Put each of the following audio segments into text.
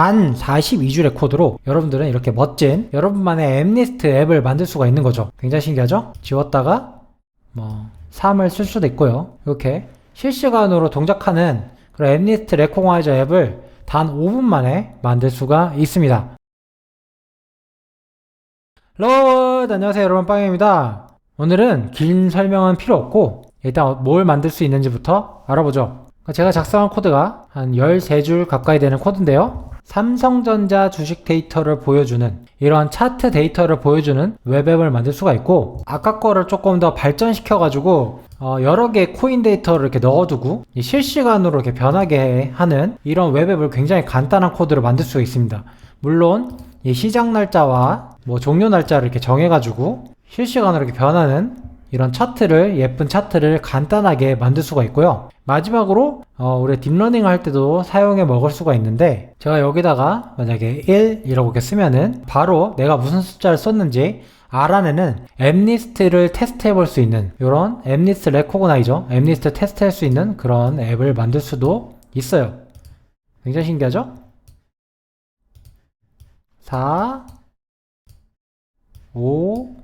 단 42줄의 코드로 여러분들은 이렇게 멋진 여러분만의 앱리스트 앱을 만들 수가 있는 거죠. 굉장히 신기하죠? 지웠다가 뭐 3을 쓸 수도 있고요. 이렇게 실시간으로 동작하는 그런 앱리스트 레코그나이저 앱을 단 5분 만에 만들 수가 있습니다. 헬로 안녕하세요 여러분 빵입니다. 오늘은 긴 설명은 필요 없고 일단 뭘 만들 수 있는지부터 알아보죠. 제가 작성한 코드가 한 13줄 가까이 되는 코드인데요. 삼성전자 주식 데이터를 보여주는 이런 차트 데이터를 보여주는 웹앱을 만들 수가 있고 아까 거를 조금 더 발전시켜 가지고 어, 여러 개의 코인 데이터를 이렇게 넣어두고 이 실시간으로 이렇게 변하게 하는 이런 웹앱을 굉장히 간단한 코드로 만들 수가 있습니다. 물론 이 시작 날짜와 뭐 종료 날짜를 이렇게 정해가지고 실시간으로 이렇게 변하는 이런 차트를 예쁜 차트를 간단하게 만들 수가 있고요. 마지막으로 어, 우리 딥러닝 할 때도 사용해 먹을 수가 있는데 제가 여기다가 만약에 1 이라고 이렇게 쓰면은 바로 내가 무슨 숫자를 썼는지 알아내는 앱리스트를 테스트해 볼 수 있는 이런 앱리스트 레코그나이저 앱리스트 테스트 할 수 있는 그런 앱을 만들 수도 있어요. 굉장히 신기하죠? 4 5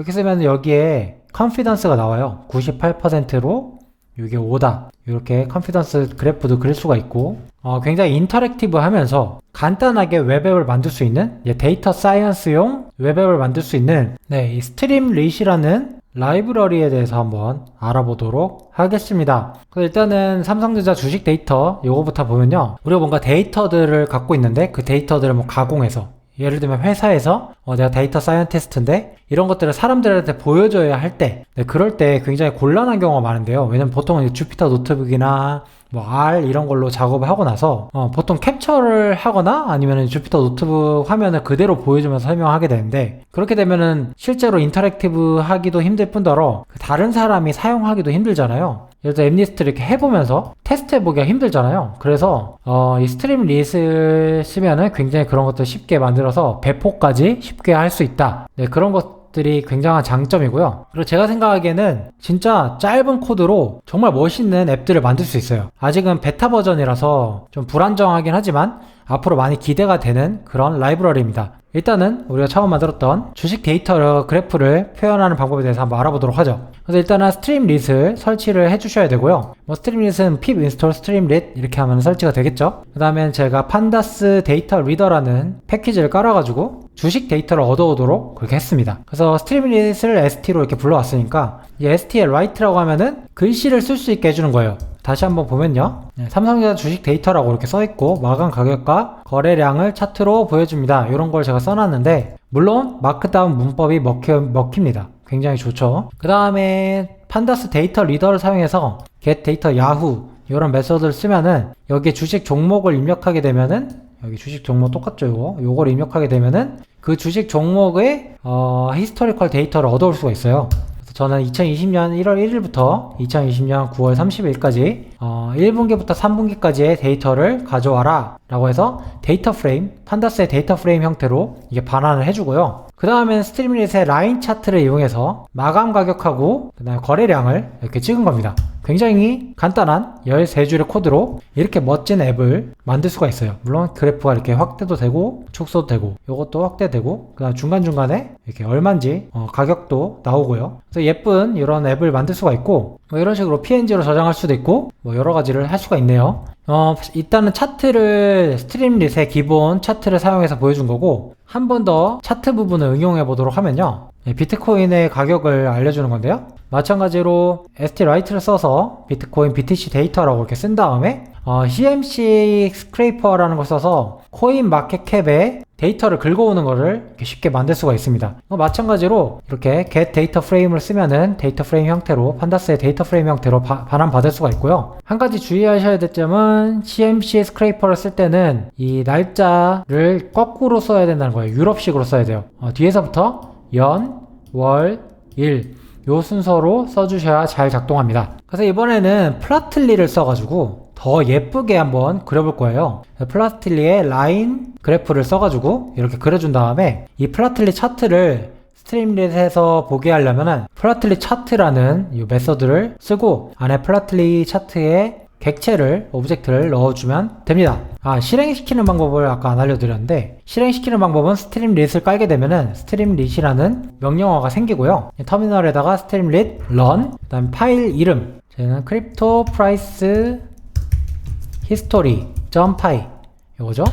이렇게 쓰면 여기에 컨피던스가 나와요. 98%로 이게 5다. 이렇게 컨피던스 그래프도 그릴 수가 있고 어, 굉장히 인터랙티브 하면서 간단하게 웹앱을 만들 수 있는 예, 데이터 사이언스용 웹앱을 만들 수 있는 네, 이 스트림 리시라는 라이브러리에 대해서 한번 알아보도록 하겠습니다. 그래서 일단은 삼성전자 주식 데이터 요거부터 보면요. 우리가 뭔가 데이터들을 갖고 있는데 그 데이터들을 뭐 가공해서 예를 들면 회사에서 어, 내가 데이터 사이언티스트인데 이런 것들을 사람들한테 보여줘야 할 때, 네, 그럴 때 굉장히 곤란한 경우가 많은데요. 왜냐면 보통은 주피터 노트북이나 뭐 R 이런 걸로 작업을 하고 나서 어, 보통 캡처를 하거나 아니면 주피터 노트북 화면을 그대로 보여주면서 설명하게 되는데 그렇게 되면은 실제로 인터랙티브 하기도 힘들 뿐더러 다른 사람이 사용하기도 힘들잖아요. 예를 들어 앱리스트를 이렇게 해보면서 테스트 해보기가 힘들잖아요. 그래서 어, 이 스트림 리스를 쓰면은 굉장히 그런 것들 쉽게 만들어서 배포까지 쉽게 할 수 있다. 네, 그런 것 들이 굉장한 장점이고요. 그리고 제가 생각하기에는 진짜 짧은 코드로 정말 멋있는 앱들을 만들 수 있어요. 아직은 베타 버전이라서 좀 불안정하긴 하지만 앞으로 많이 기대가 되는 그런 라이브러리입니다. 일단은 우리가 처음 만들었던 주식 데이터 그래프를 표현하는 방법에 대해서 한번 알아보도록 하죠. 그래서 일단은 스트림 릿을 설치를 해주셔야 되고요. 뭐 스트림 릿은 pip install stream lit 이렇게 하면 설치가 되겠죠. 그 다음에 제가 판다스 데이터 리더라는 패키지를 깔아가지고 주식 데이터를 얻어오도록 그렇게 했습니다. 그래서 스트림 릿을 st로 이렇게 불러왔으니까 이 st의 write라고 하면은 글씨를 쓸 수 있게 해주는 거예요. 다시 한번 보면요. 네, 삼성전자 주식 데이터라고 이렇게 써있고 마감 가격과 거래량을 차트로 보여줍니다. 이런 걸 제가 써놨는데 물론 마크다운 문법이 먹혀, 먹힙니다. 굉장히 좋죠. 그 다음에 판다스 데이터 리더를 사용해서 get 데이터 야후 이런 메서드를 쓰면은 여기에 주식 종목을 입력하게 되면은 여기 주식 종목 똑같죠 이거 요걸 입력하게 되면은 그 주식 종목의 어, 히스토리컬 데이터를 얻어올 수가 있어요. 저는 2020년 1월 1일부터 2020년 9월 30일까지 어, 1분기부터 3분기까지의 데이터를 가져와라 라고 해서 데이터 프레임, 판다스의 데이터 프레임 형태로 이게 반환을 해주고요. 그 다음엔 스트리밍릿의 라인 차트를 이용해서 마감 가격하고 그 다음에 거래량을 이렇게 찍은 겁니다. 굉장히 간단한 13줄의 코드로 이렇게 멋진 앱을 만들 수가 있어요. 물론 그래프가 이렇게 확대도 되고 축소도 되고 이것도 확대되고 그 다음 중간중간에 이렇게 얼마인지 어, 가격도 나오고요. 그래서 예쁜 이런 앱을 만들 수가 있고 뭐 이런 식으로 PNG로 저장할 수도 있고 뭐 여러 가지를 할 수가 있네요. 어, 일단은 차트를 스트림릿의 기본 차트를 사용해서 보여준 거고 한 번 더 차트 부분을 응용해 보도록 하면요. 네, 비트코인의 가격을 알려주는 건데요. 마찬가지로 ST라이트를 써서 비트코인 BTC 데이터라고 이렇게 쓴 다음에 어, CMC 스크레이퍼라는 걸 써서 코인 마켓캡에 데이터를 긁어오는 거를 쉽게 만들 수가 있습니다. 어, 마찬가지로 이렇게 get 데이터 프레임을 쓰면은 데이터 프레임 형태로 판다스의 데이터 프레임 형태로 바, 반환 받을 수가 있고요. 한 가지 주의하셔야 될 점은 CMC 스크레이퍼를 쓸 때는 이 날짜를 거꾸로 써야 된다는 거예요. 유럽식으로 써야 돼요. 어, 뒤에서부터 연, 월, 일. 요 순서로 써주셔야 잘 작동합니다. 그래서 이번에는 플라틀리를 써가지고 더 예쁘게 한번 그려볼 거예요. 플라틀리의 라인 그래프를 써가지고 이렇게 그려준 다음에 이 플라틀리 차트를 스트림릿에서 보게 하려면은 플라틀리 차트라는 이 메서드를 쓰고 안에 플라틀리 차트에 객체를 오브젝트를 넣어주면 됩니다. 아 실행시키는 방법을 아까 안 알려드렸는데 실행시키는 방법은 스트림릿을 깔게 되면은 스트림릿이라는 명령어가 생기고요. 터미널에다가 스트림릿 run 그다음 파일 이름 저는 크립토 프라이스 히스토리 .py 이거죠.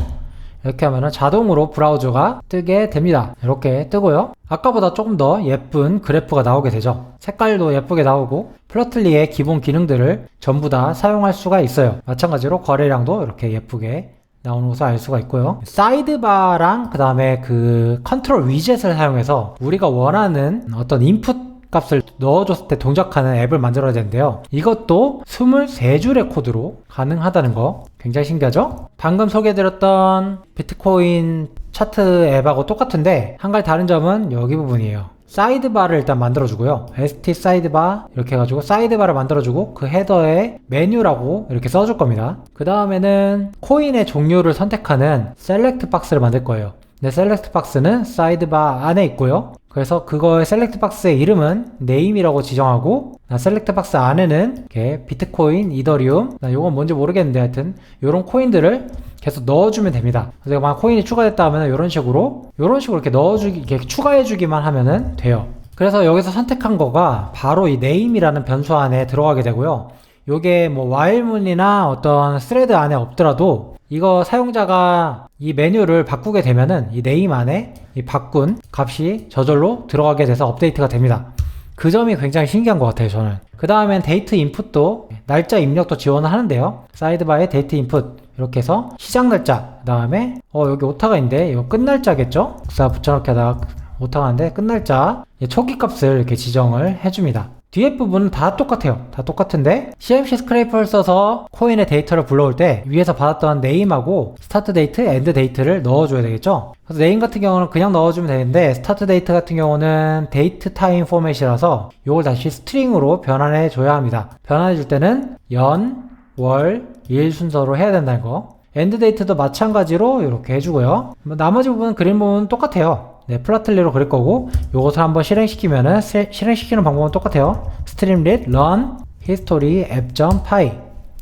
이렇게 하면은 자동으로 브라우저가 뜨게 됩니다. 이렇게 뜨고요. 아까보다 조금 더 예쁜 그래프가 나오게 되죠. 색깔도 예쁘게 나오고 플러틀리의 기본 기능들을 전부 다 사용할 수가 있어요. 마찬가지로 거래량도 이렇게 예쁘게 나오는 것을 알 수가 있고요. 사이드바랑 그 다음에 그 컨트롤 위젯을 사용해서 우리가 원하는 어떤 인풋 값을 넣어줬을 때 동작하는 앱을 만들어야 되는데요. 이것도 23줄의 코드로 가능하다는 거 굉장히 신기하죠? 방금 소개해드렸던 비트코인 차트 앱하고 똑같은데 한 가지 다른 점은 여기 부분이에요. 사이드바를 일단 만들어주고요. st 사이드바 이렇게 해가지고 사이드바를 만들어주고 그 헤더에 메뉴라고 이렇게 써줄 겁니다. 그 다음에는 코인의 종류를 선택하는 셀렉트 박스를 만들 거예요. 네, 셀렉트 박스는 사이드바 안에 있고요. 그래서 그거의 셀렉트 박스의 이름은 네임이라고 지정하고 셀렉트 박스 안에는 이렇게 비트코인, 이더리움, 요건 뭔지 모르겠는데 하여튼 요런 코인들을 계속 넣어주면 됩니다. 그래서 막 코인이 추가됐다 하면 이런 식으로 이런 식으로 이렇게 넣어주기 이렇게 추가해주기만 하면은 돼요. 그래서 여기서 선택한 거가 바로 이 네임이라는 변수 안에 들어가게 되고요. 요게 뭐 와일문이나 어떤 스레드 안에 없더라도 이거 사용자가 이 메뉴를 바꾸게 되면은 이 네임 안에 이 바꾼 값이 저절로 들어가게 돼서 업데이트가 됩니다. 그 점이 굉장히 신기한 것 같아요, 저는. 그 다음엔 데이트 인풋도 날짜 입력도 지원을 하는데요. 사이드바에 데이트 인풋 이렇게 해서 시작 날짜 그 다음에 어 여기 오타가 있는데 이거 끝 날짜겠죠? 국사 붙여넣기 하다가 오타가 있는데 끝 날짜 초기 값을 이렇게 지정을 해줍니다. 뒤에 부분은 다 똑같아요. 다 똑같은데 CMC 스크레이퍼를 써서 코인의 데이터를 불러올 때 위에서 받았던 네임하고 스타트 데이트, 엔드 데이트를 넣어줘야 되겠죠. 그래서 네임 같은 경우는 그냥 넣어주면 되는데 스타트 데이트 같은 경우는 데이트 타임 포맷이라서 이걸 다시 스트링으로 변환해 줘야 합니다. 변환해 줄 때는 연, 월, 일 순서로 해야 된다는 거. 엔드 데이트도 마찬가지로 이렇게 해주고요. 뭐 나머지 부분은 그림 부분은 똑같아요. 네, 플라틀리로 그릴 거고 요것을 한번 실행시키면은 세, 실행시키는 방법은 똑같아요. 스트림릿 run history app.py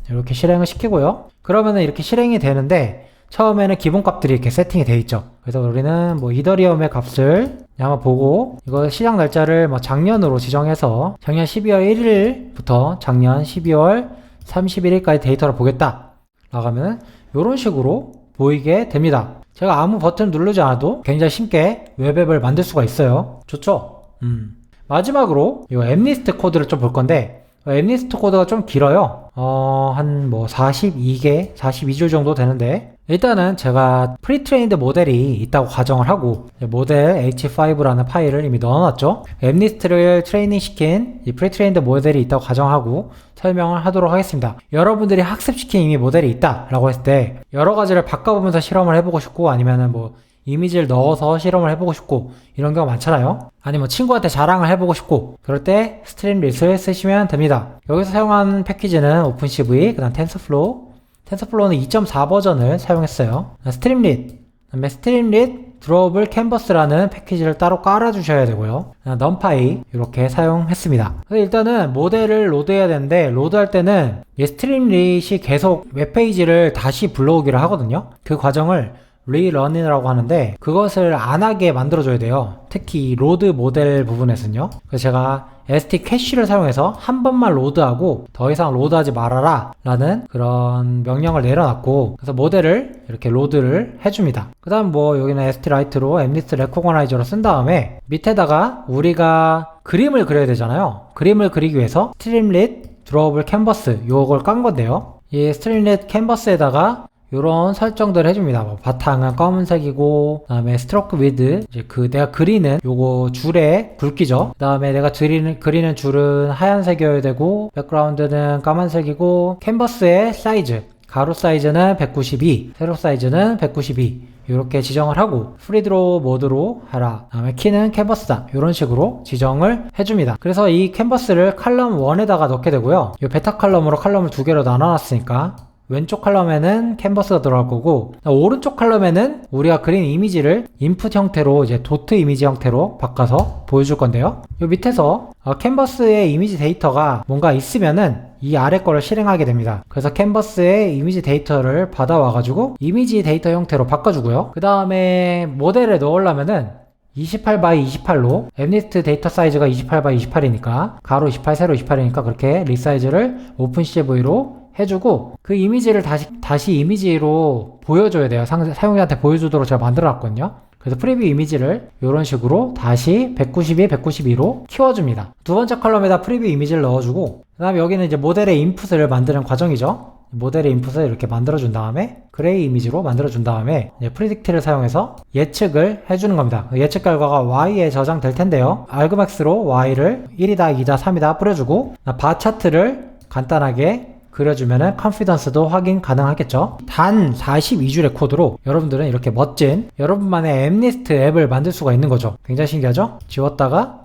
이렇게 실행을 시키고요. 그러면은 이렇게 실행이 되는데 처음에는 기본 값들이 이렇게 세팅이 돼 있죠. 그래서 우리는 뭐 이더리움의 값을 한번 보고 이거 시작 날짜를 뭐 작년으로 지정해서 작년 12월 1일부터 작년 12월 31일까지 데이터를 보겠다. 나가면 이런 식으로 보이게 됩니다. 제가 아무 버튼 누르지 않아도 굉장히 쉽게 웹앱을 만들 수가 있어요. 좋죠? 음. 마지막으로 이 앱리스트 코드를 좀 볼 건데 앱리스트 코드가 좀 길어요. 어, 한 뭐 42개, 42줄 정도 되는데 일단은 제가 프리트레인드 모델이 있다고 가정을 하고 모델 h5라는 파일을 이미 넣어놨죠. 앱리스트를 트레이닝 시킨 이 프리트레인드 모델이 있다고 가정하고 설명을 하도록 하겠습니다. 여러분들이 학습시킨 이미 모델이 있다 라고 했을 때 여러 가지를 바꿔보면서 실험을 해보고 싶고 아니면은 뭐 이미지를 넣어서 실험을 해보고 싶고 이런 경우가 많잖아요. 아니면 뭐 친구한테 자랑을 해보고 싶고 그럴 때 스트림릿을 쓰시면 됩니다. 여기서 사용한 패키지는 오픈CV, 그 다음 텐서플로우, 텐서플로우는 2.4 버전을 사용했어요. 스트림릿, 그다음에 스트림릿 드로블 캔버스라는 패키지를 따로 깔아주셔야 되고요. 넘파이 이렇게 사용했습니다. 일단은 모델을 로드해야 되는데 로드할 때는 이 스트림릿이 계속 웹페이지를 다시 불러오기를 하거든요. 그 과정을 리런이라고 하는데 그것을 안 하게 만들어줘야 돼요. 특히 로드 모델 부분에서는요. 그래서 제가 ST 캐시를 사용해서 한 번만 로드하고 더 이상 로드하지 말아라 라는 그런 명령을 내려놨고 그래서 모델을 이렇게 로드를 해줍니다. 그 다음 뭐 여기는 ST 라이트로 엠리스트 레코거나이저로 쓴 다음에 밑에다가 우리가 그림을 그려야 되잖아요. 그림을 그리기 위해서 스트림릿 드로우블 캔버스 요걸 깐 건데요. 이 스트림릿 캔버스에다가 이런 설정들을 해줍니다. 뭐 바탕은 검은색이고, 그 다음에 스트로크 위드, 이제 그 내가 그리는 요거 줄의 굵기죠. 그 다음에 내가 그리는, 그리는 줄은 하얀색이어야 되고, 백그라운드는 까만색이고, 캔버스의 사이즈, 가로 사이즈는 192, 세로 사이즈는 192. 이렇게 지정을 하고 프리드로 모드로 하라 다음에 키는 캔버스다 이런 식으로 지정을 해줍니다 그래서 이 캔버스를 칼럼 1에다가 넣게 되고요 이 베타 칼럼으로 칼럼을 두 개로 나눠놨으니까 왼쪽 컬럼에는 캔버스가 들어갈 거고 오른쪽 컬럼에는 우리가 그린 이미지를 인풋 형태로 이제 도트 이미지 형태로 바꿔서 보여줄 건데요. 이 밑에서 어, 캔버스의 이미지 데이터가 뭔가 있으면은 이 아래 거를 실행하게 됩니다. 그래서 캔버스의 이미지 데이터를 받아와 가지고 이미지 데이터 형태로 바꿔주고요. 그 다음에 모델에 넣으려면은 28 by 28로 앱리스트 데이터 사이즈가 28 by 28이니까 가로 28 세로 28이니까 그렇게 리사이즈를 오픈 CSV로 해주고 그 이미지를 다시 다시 이미지로 보여줘야 돼요. 상, 사용자한테 보여주도록 제가 만들어놨거든요. 그래서 프리뷰 이미지를 이런 식으로 다시 192, 192로 키워줍니다. 두 번째 컬럼에다 프리뷰 이미지를 넣어주고 그 다음에 여기는 이제 모델의 인풋을 만드는 과정이죠. 모델의 인풋을 이렇게 만들어준 다음에 그레이 이미지로 만들어준 다음에 프리딕트를 사용해서 예측을 해주는 겁니다. 그 예측 결과가 y에 저장될 텐데요. argmax로 y를 1이다, 2다, 3이다 뿌려주고 바 차트를 간단하게 그려주면은 컨피던스도 확인 가능하겠죠. 단 42줄의 코드로 여러분들은 이렇게 멋진 여러분만의 앱리스트 앱을 만들 수가 있는 거죠. 굉장히 신기하죠? 지웠다가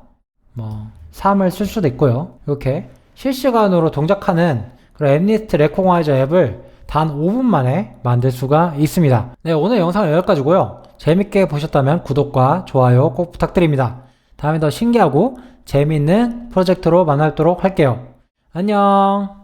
뭐 3을 쓸 수도 있고요. 이렇게 실시간으로 동작하는 그런 앱리스트 레코가이저 앱을 단 5분 만에 만들 수가 있습니다. 네, 오늘 영상은 여기까지고요. 재밌게 보셨다면 구독과 좋아요 꼭 부탁드립니다. 다음에 더 신기하고 재미있는 프로젝트로 만나도록 할게요. 안녕!